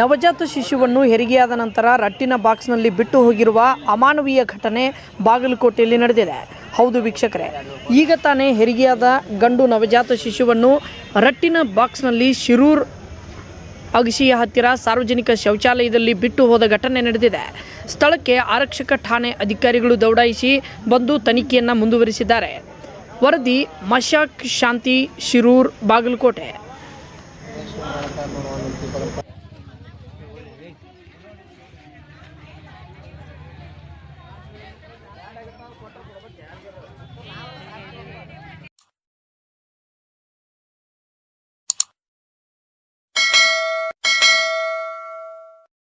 ನವಜಾತ ಶಿಶುವನ್ನು ಹೆರಿಗೆಯಾದ ನಂತರ ರಟ್ಟಿನ ಬಾಕ್ಸ್ನಲ್ಲಿ ಬಿಟ್ಟು ಹೋಗಿರುವ ಅಮಾನವೀಯ ಘಟನೆ ಬಾಗಲಕೋಟೆಯಲ್ಲಿ ನಡೆದಿದೆ. ಹೌದು ವೀಕ್ಷಕರೇ, ಈಗ ತಾನೇ ಹೆರಿಗೆಯಾದ ಗಂಡು ನವಜಾತ ಶಿಶುವನ್ನು ರಟ್ಟಿನ ಬಾಕ್ಸ್ನಲ್ಲಿ ಶಿರೂರ್ ಅಗಸಿಯ ಹತ್ತಿರ ಸಾರ್ವಜನಿಕ ಶೌಚಾಲಯದಲ್ಲಿ ಬಿಟ್ಟು ಹೋದ ಘಟನೆ ನಡೆದಿದೆ. ಸ್ಥಳಕ್ಕೆ ಆರಕ್ಷಕ ಠಾಣೆ ಅಧಿಕಾರಿಗಳು ದೌಡಾಯಿಸಿ ಬಂದು ತನಿಖೆಯನ್ನು ಮುಂದುವರಿಸಿದ್ದಾರೆ. ವರದಿ ಮಶಾಕ್ ಶಾಂತಿ ಶಿರೂರ್ ಬಾಗಲಕೋಟೆ. ಹೋರಾಟ ಮಾಡುವಂಥ ಕೊಟ್ಟ